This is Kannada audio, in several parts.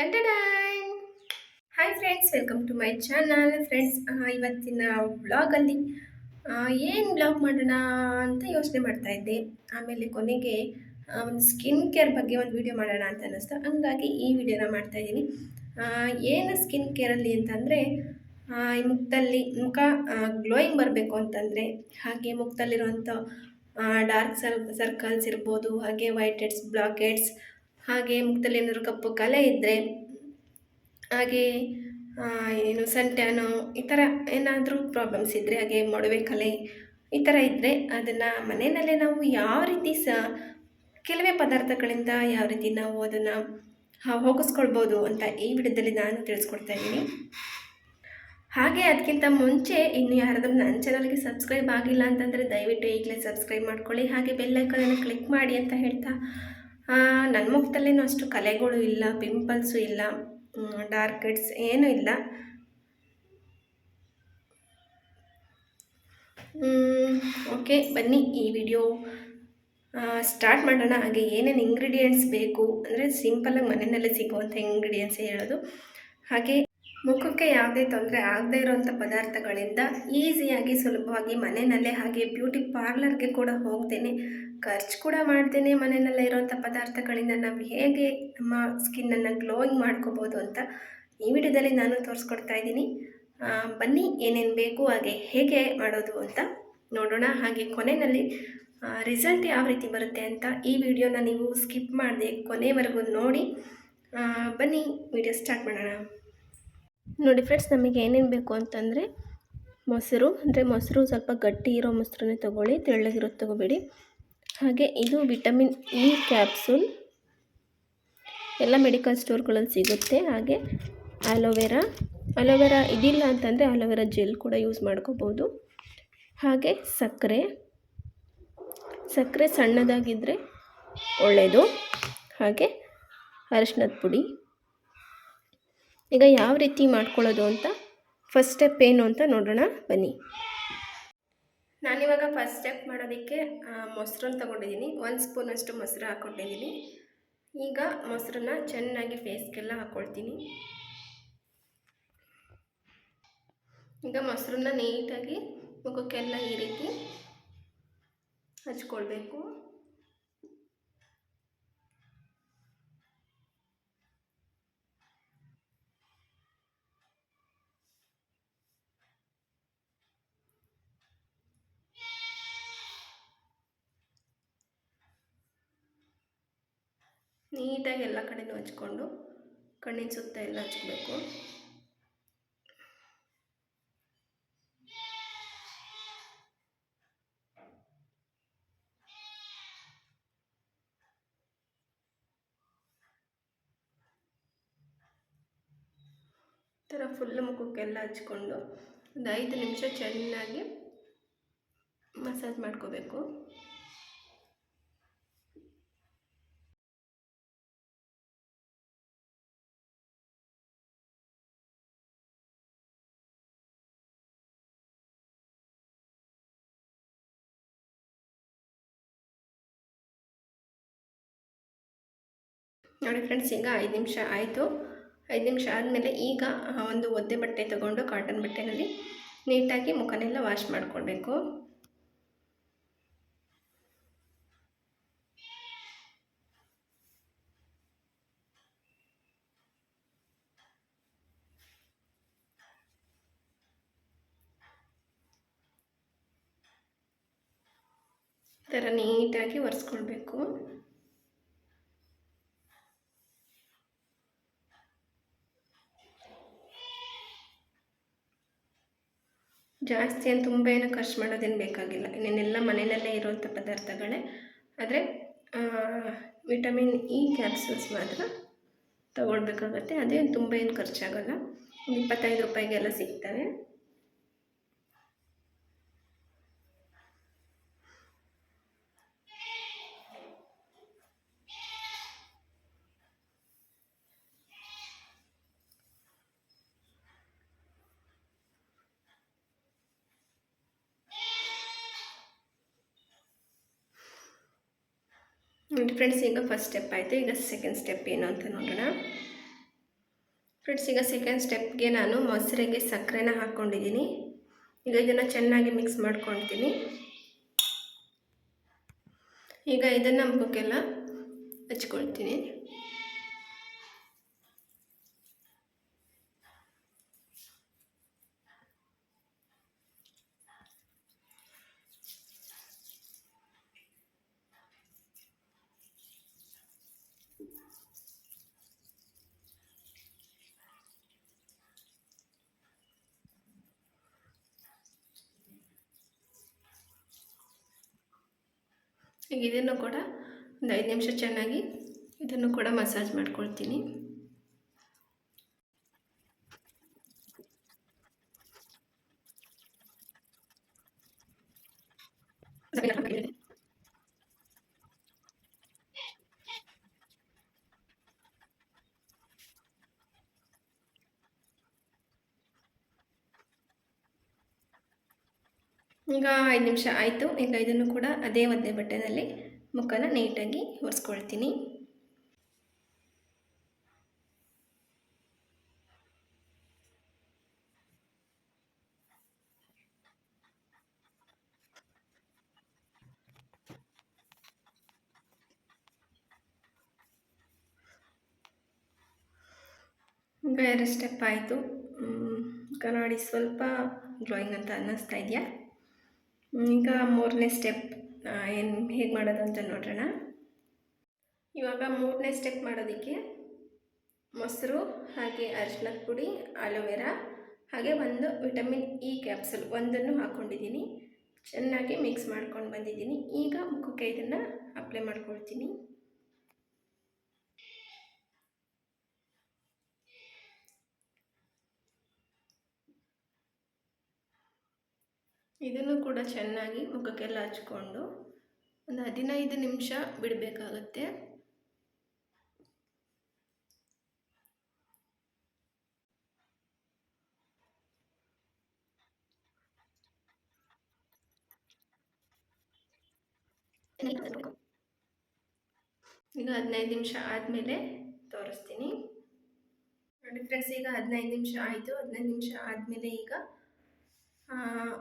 ಟಂಟಡಾಯ್ hi friends welcome to my channel friends ಇವತ್ತಿನ ಬ್ಲಾಗಲ್ಲಿ ಏನು ಬ್ಲಾಗ್ ಮಾಡೋಣ ಅಂತ ಯೋಚನೆ ಮಾಡ್ತಾ ಇದ್ದೆ. ಆಮೇಲೆ ಕೊನೆಗೆ ಒಂದು ಸ್ಕಿನ್ ಕೇರ್ ಬಗ್ಗೆ ಒಂದು ವಿಡಿಯೋ ಮಾಡೋಣ ಅಂತ ಅನ್ನಿಸ್ತು. ಹಂಗಾಗಿ ಈ ವಿಡಿಯೋನ ಮಾಡ್ತಾ ಇದ್ದೀನಿ. ಏನು ಸ್ಕಿನ್ ಕೇರಲ್ಲಿ ಅಂತಂದರೆ ಮುಖದಲ್ಲಿ ಮುಖ ಗ್ಲೋಯಿಂಗ್ ಬರಬೇಕು ಅಂತಂದರೆ, ಹಾಗೆ ಮುಖದಲ್ಲಿರುವಂಥ ಡಾರ್ಕ್ ಸರ್ ಸರ್ಕಲ್ಸ್ ಇರ್ಬೋದು, ಹಾಗೆ ವೈಟ್ ಹೆಡ್ಸ್ ಬ್ಲಾಕ್ ಹೆಡ್ಸ್ ಹಾಗೆ ಮುಖದಲ್ಲಿ ಏನಾದರೂ ಕಪ್ಪು ಕಲೆ ಇದ್ದರೆ ಹಾಗೆ ಏನು ಸಂಟ್ಯಾನೋ ಈ ಥರ ಏನಾದರೂ ಪ್ರಾಬ್ಲಮ್ಸ್ ಇದ್ದರೆ ಹಾಗೆ ಮೊಡವೆ ಕಲೆ ಈ ಥರ ಇದ್ದರೆ ಅದನ್ನು ಮನೆಯಲ್ಲೇ ನಾವು ಯಾವ ರೀತಿ ಸ, ಕೆಲವೇ ಪದಾರ್ಥಗಳಿಂದ ಯಾವ ರೀತಿ ನಾವು ಅದನ್ನು ಹೋಗಿಸ್ಕೊಳ್ಬೋದು ಅಂತ ಈ ವಿಡಿಯೋದಲ್ಲಿ ನಾನು ತಿಳಿಸ್ಕೊಡ್ತಾ ಇದ್ದೀನಿ. ಹಾಗೆ ಅದಕ್ಕಿಂತ ಮುಂಚೆ ಇನ್ನು ಯಾರಾದರೂ ನನ್ನ ಚಾನಲ್ಗೆ ಸಬ್ಸ್ಕ್ರೈಬ್ ಆಗಿಲ್ಲ ಅಂತಂದರೆ ದಯವಿಟ್ಟು ಈಗಲೇ ಸಬ್ಸ್ಕ್ರೈಬ್ ಮಾಡ್ಕೊಳ್ಳಿ. ಹಾಗೆ ಬೆಲ್ಲೈಕನನ್ನು ಕ್ಲಿಕ್ ಮಾಡಿ ಅಂತ ಹೇಳ್ತಾ ನನ್ನ ಮುಖದಲ್ಲೇನು ಅಷ್ಟು ಕಲೆಗಳು ಇಲ್ಲ ಪಿಂಪಲ್ಸು ಇಲ್ಲ ಡಾರ್ಕ್ ಹೆಡ್ಸ್ ಏನೂ ಇಲ್ಲ. ಓಕೆ ಬನ್ನಿ ಈ ವಿಡಿಯೋ ಸ್ಟಾರ್ಟ್ ಮಾಡೋಣ. ಹಾಗೆ ಏನೇನು ಇಂಗ್ರೀಡಿಯೆಂಟ್ಸ್ ಬೇಕು? ಅಂದರೆ ಸಿಂಪಲಾಗಿ ಮನೆಯಲ್ಲೇ ಸಿಗುವಂಥ ಇಂಗ್ರೀಡಿಯೆಂಟ್ಸೇ ಹೇಳೋದು. ಹಾಗೆ ಮುಖಕ್ಕೆ ಯಾವುದೇ ತೊಂದರೆ ಆಗದೇ ಇರೋವಂಥ ಪದಾರ್ಥಗಳಿಂದ ಈಸಿಯಾಗಿ, ಸುಲಭವಾಗಿ ಮನೆಯಲ್ಲೇ ಹಾಗೆ ಬ್ಯೂಟಿ ಪಾರ್ಲರ್ಗೆ ಕೂಡ ಹೋಗ್ದೇನೆ ಖರ್ಚು ಕೂಡ ಮಾಡ್ದೇನೆ ಮನೆಯಲ್ಲೇ ಇರೋವಂಥ ಪದಾರ್ಥಗಳಿಂದ. ನಾವು ಹೇಗೆ ನಮ್ಮ ಸ್ಕಿನ್ನನ್ನು ಗ್ಲೋಯಿಂಗ್ ಮಾಡ್ಕೋಬೋದು ಅಂತ ಈ ವಿಡಿಯೋದಲ್ಲಿ ನಾನು ತೋರಿಸ್ಕೊಡ್ತಾ ಇದ್ದೀನಿ. ಬನ್ನಿ ಏನೇನು ಬೇಕು, ಹಾಗೆ ಹೇಗೆ ಮಾಡೋದು ಅಂತ ನೋಡೋಣ. ಹಾಗೆ ಕೊನೆಯಲ್ಲಿ ರಿಸಲ್ಟ್ ಯಾವ ರೀತಿ ಬರುತ್ತೆ ಅಂತ ಈ ವಿಡಿಯೋನ ನೀವು ಸ್ಕಿಪ್ ಮಾಡದೆ ಕೊನೆವರೆಗೂ ನೋಡಿ. ಬನ್ನಿ, ವಿಡಿಯೋ ಸ್ಟಾರ್ಟ್ ಮಾಡೋಣ. ನೋಡಿ ಫ್ರೆಂಡ್ಸ್, ನಮಗೆ ಏನೇನು ಬೇಕು ಅಂತಂದರೆ ಮೊಸರು, ಅಂದರೆ ಮೊಸರು ಸ್ವಲ್ಪ ಗಟ್ಟಿ ಇರೋ ಮೊಸರನ್ನೇ ತೊಗೊಳ್ಳಿ, ತೆಳ್ಳಗಿರೋದು ತೊಗೋಬೇಡಿ. ಹಾಗೆ ಇದು ವಿಟಮಿನ್ ಇ ಕ್ಯಾಪ್ಸೂಲ್. ಎಲ್ಲ ಮೆಡಿಕಲ್ ಸ್ಟೋರ್ಗಳಲ್ಲಿ ಸಿಗುತ್ತೆ. ಹಾಗೆ ಆಲೋವೆರಾ. ಅಲೋವೆರಾ ಇದಿಲ್ಲ ಅಂತಂದರೆ ಅಲೋವೆರಾ ಜೆಲ್ ಕೂಡ ಯೂಸ್ ಮಾಡ್ಕೋಬೋದು. ಹಾಗೆ ಸಕ್ಕರೆ. ಸಕ್ಕರೆ ಸಣ್ಣದಾಗಿದ್ದರೆ ಒಳ್ಳೆಯದು ಹಾಗೆ ಅರಿಶಿನದ ಪುಡಿ. ಈಗ ಯಾವ ರೀತಿ ಮಾಡ್ಕೊಳ್ಳೋದು ಅಂತ ಫಸ್ಟ್ ಸ್ಟೆಪ್ ಏನು ಅಂತ ನೋಡೋಣ, ಬನ್ನಿ. ನಾನಿವಾಗ ಫಸ್ಟ್ ಸ್ಟೆಪ್ ಮಾಡೋದಕ್ಕೆ ಮೊಸರನ್ನು ತೊಗೊಂಡಿದ್ದೀನಿ. ಒಂದು ಸ್ಪೂನಷ್ಟು ಮೊಸರು ಹಾಕ್ಕೊಂಡಿದ್ದೀನಿ. ಈಗ ಮೊಸರನ್ನ ಚೆನ್ನಾಗಿ ಫೇಸ್ಗೆಲ್ಲ ಹಾಕ್ಕೊಳ್ತೀನಿ ಈಗ ಮೊಸರನ್ನ ನೀಟಾಗಿ ಮುಖಕ್ಕೆಲ್ಲ ಈ ರೀತಿ ಹಚ್ಕೊಳ್ಬೇಕು. ನೀಟಾಗಿ ಎಲ್ಲ ಕಡೆನೂ ಹಚ್ಕೊಂಡು ಕಣ್ಣಿನ ಸುತ್ತ ಎಲ್ಲ ಹಚ್ಬೇಕು. ಥರ ಫುಲ್ ಮುಖಕ್ಕೆಲ್ಲ ಹಚ್ಕೊಂಡು ಒಂದು ಐದು ನಿಮಿಷ ಚೆನ್ನಾಗಿ ಮಸಾಜ್ ಮಾಡ್ಕೋಬೇಕು. ನೋಡಿ ಫ್ರೆಂಡ್ಸ್ ಈಗ ಐದು ನಿಮಿಷ ಆಯಿತು. ಐದು ನಿಮಿಷ ಆದಮೇಲೆ ಈಗ ಒಂದು ಒದ್ದೆ ಬಟ್ಟೆ ತಗೊಂಡು ಕಾಟನ್ ಬಟ್ಟೆನಲ್ಲಿ ನೀಟಾಗಿ ಮುಖನೆಲ್ಲ ವಾಶ್ ಮಾಡಿಕೊಳ್ಬೇಕು. ಈ ಥರ ನೀಟಾಗಿ ಒರೆಸ್ಕೊಳ್ಬೇಕು. ಜಾಸ್ತಿ ಏನು ತುಂಬ ಏನು ಖರ್ಚು ಮಾಡೋದೇನು ಬೇಕಾಗಿಲ್ಲ. ಇನ್ನೇನೆಲ್ಲ ಮನೆಯಲ್ಲೇ ಇರುವಂಥ ಪದಾರ್ಥಗಳೇ. ಆದರೆ ವಿಟಮಿನ್ ಇ ಕ್ಯಾಪ್ಸೂಲ್ಸ್ ಮಾತ್ರ ತಗೊಳ್ಬೇಕಾಗತ್ತೆ. ಅದೇನು ತುಂಬ ಏನು ಖರ್ಚಾಗಲ್ಲ ಇಪ್ಪತ್ತೈದು ರೂಪಾಯಿಗೆಲ್ಲ ಸಿಗ್ತವೆ. ಫ್ರೆಂಡ್ಸ್, ಈಗ ಫಸ್ಟ್ ಸ್ಟೆಪ್ ಆಯಿತು. ಈಗ ಸೆಕೆಂಡ್ ಸ್ಟೆಪ್ ಏನು ಅಂತ ನೋಡೋಣ. ಫ್ರೆಂಡ್ಸ್, ಈಗ ಸೆಕೆಂಡ್ ಸ್ಟೆಪ್ಗೆ ನಾನು ಮೊಸರಿಗೆ ಸಕ್ಕರೆನ ಹಾಕ್ಕೊಂಡಿದ್ದೀನಿ. ಈಗ ಇದನ್ನು ಚೆನ್ನಾಗಿ ಮಿಕ್ಸ್ ಮಾಡ್ಕೊಳ್ತೀನಿ. ಈಗ ಇದನ್ನು ಮುಖಕ್ಕೆಲ್ಲ ಹಚ್ಕೊಳ್ತೀನಿ. ಈಗ ಇದನ್ನು ಕೂಡ ಒಂದು ಐದು ನಿಮಿಷ ಚೆನ್ನಾಗಿ ಇದನ್ನು ಕೂಡ ಮಸಾಜ್ ಮಾಡ್ಕೊಳ್ತೀನಿ. ಈಗ ಐದು ನಿಮಿಷ ಆಯಿತು. ಈಗ ಇದನ್ನು ಕೂಡ ಅದೇ ಒದ್ದೆ ಬಟ್ಟೆನಲ್ಲಿ ಮುಖನ ನೀಟಾಗಿ ಒರೆಸ್ಕೊಳ್ತೀನಿ. ಬೇರೆ ಸ್ಟೆಪ್ ಆಯಿತು. ಕನ್ನಡಿ ನೋಡಿ, ಸ್ವಲ್ಪ ಗ್ಲೋಯಿಂಗ್ ಅಂತ ಅನ್ನಿಸ್ತಾ ಇದೆಯಾ? ಈಗ ಮೂರನೇ ಸ್ಟೆಪ್ ಏನು ಹೇಗೆ ಮಾಡೋದು ಅಂತ ನೋಡೋಣ ಇವಾಗ ಮೂರನೇ ಸ್ಟೆಪ್ ಮಾಡೋದಕ್ಕೆ ಮೊಸರು ಹಾಗೆ ಅರಿಶಿನದ ಪುಡಿ ಆಲೋವೆರಾ ಹಾಗೆ ಒಂದು ವಿಟಮಿನ್ ಇ ಕ್ಯಾಪ್ಸುಲ್ ಒಂದನ್ನು ಹಾಕ್ಕೊಂಡಿದ್ದೀನಿ ಚೆನ್ನಾಗಿ ಮಿಕ್ಸ್ ಮಾಡ್ಕೊಂಡು ಬಂದಿದ್ದೀನಿ. ಈಗ ಮುಖಕ್ಕೆ ಇದನ್ನು ಅಪ್ಲೈ ಮಾಡ್ಕೊಳ್ತೀನಿ. ಇದನ್ನು ಕೂಡ ಚೆನ್ನಾಗಿ ಮುಖಕ್ಕೆಲ್ಲ ಹಚ್ಕೊಂಡು ಒಂದು ಹದಿನೈದು ನಿಮಿಷ ಬಿಡಬೇಕಾಗತ್ತೆ. ಈಗ ಹದಿನೈದು ನಿಮಿಷ ಆದಮೇಲೆ ತೋರಿಸ್ತೀನಿ. ನೋಡಿ ಫ್ರೆಂಡ್ಸ್ ಈಗ ಹದಿನೈದು ನಿಮಿಷ ಆಯಿತು. ಹದಿನೈದು ನಿಮಿಷ ಆದಮೇಲೆ ಈಗ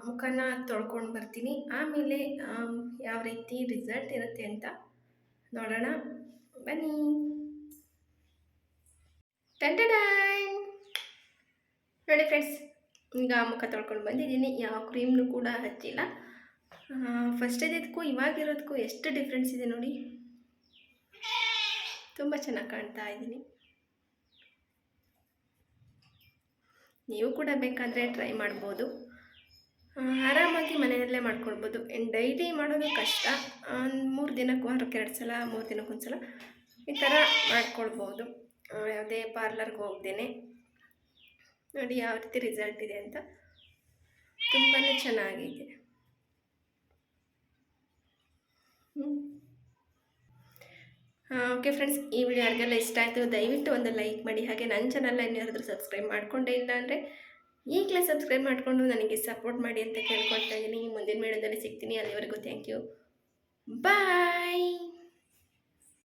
ಮುಖನ ತೊಳ್ಕೊಂಡು ಬರ್ತೀನಿ. ಆಮೇಲೆ ಯಾವ ರೀತಿ ರಿಸಲ್ಟ್ ಇರುತ್ತೆ ಅಂತ ನೋಡೋಣ. ಬನ್ನಿ. ಟಂಟಡಾಯ್ ನೋಡಿ ಫ್ರೆಂಡ್ಸ್ ಈಗ ಮುಖ ತೊಳ್ಕೊಂಡು ಬಂದಿದ್ದೀನಿ. ಯಾವ ಕ್ರೀಮ್ನು ಕೂಡ ಹಚ್ಚಿಲ್ಲ. ಫಸ್ಟ್ ಇದ್ದಿದ್ದಕ್ಕೂ ಇವಾಗಿರೋದಕ್ಕೂ ಎಷ್ಟು ಡಿಫ್ರೆನ್ಸ್ ಇದೆ ನೋಡಿ. ತುಂಬ ಚೆನ್ನಾಗಿ ಕಾಣ್ತಾ ಇದ್ದೀನಿ. ನೀವು ಕೂಡ ಬೇಕಾದರೆ ಟ್ರೈ ಮಾಡ್ಬೋದು. ಆರಾಮಾಗಿ ಮನೆಯಲ್ಲೇ ಮಾಡ್ಕೊಳ್ಬೋದು. ಡೈಲಿ ಮಾಡೋದು ಕಷ್ಟ. ಮೂರು ದಿನಕ್ಕೆ ವಾರಕ್ಕೆ ಎರಡು ಸಲ, ಮೂರು ದಿನಕ್ಕೊಂದು ಸಲ ಈ ಥರ ಮಾಡ್ಕೊಳ್ಬೋದು. ಯಾವುದೇ ಪಾರ್ಲರ್ಗೆ ಹೋಗ್ದೇನೆ. ನೋಡಿ ಯಾವ ರೀತಿ ರಿಸಲ್ಟ್ ಇದೆ ಅಂತ. ತುಂಬಾ ಚೆನ್ನಾಗಿದೆ. ಓಕೆ ಫ್ರೆಂಡ್ಸ್ ಈ ವಿಡಿಯೋ ಯಾರಿಗೆಲ್ಲ ಇಷ್ಟ ಆಯಿತು, ದಯವಿಟ್ಟು ಒಂದು ಲೈಕ್ ಮಾಡಿ. ಹಾಗೆ ನನ್ನ ಚಾನಲ್ನ ಇನ್ಯಾರಾದರೂ ಸಬ್ಸ್ಕ್ರೈಬ್ ಮಾಡಿಕೊಂಡೇ ಇಲ್ಲ ಅಂದರೆ ಈಗಲೇ ಸಬ್ಸ್ಕ್ರೈಬ್ ಮಾಡಿಕೊಂಡು ನನಗೆ ಸಪೋರ್ಟ್ ಮಾಡಿ ಅಂತ ಕೇಳ್ಕೊಳ್ತಾ ಇದ್ದೀನಿ. ಮುಂದಿನ ವಿಡಿಯೋದಲ್ಲಿ ಸಿಗ್ತೀನಿ. ಅಲ್ಲಿವರೆಗೂ ಥ್ಯಾಂಕ್ ಯು ಬಾಯ್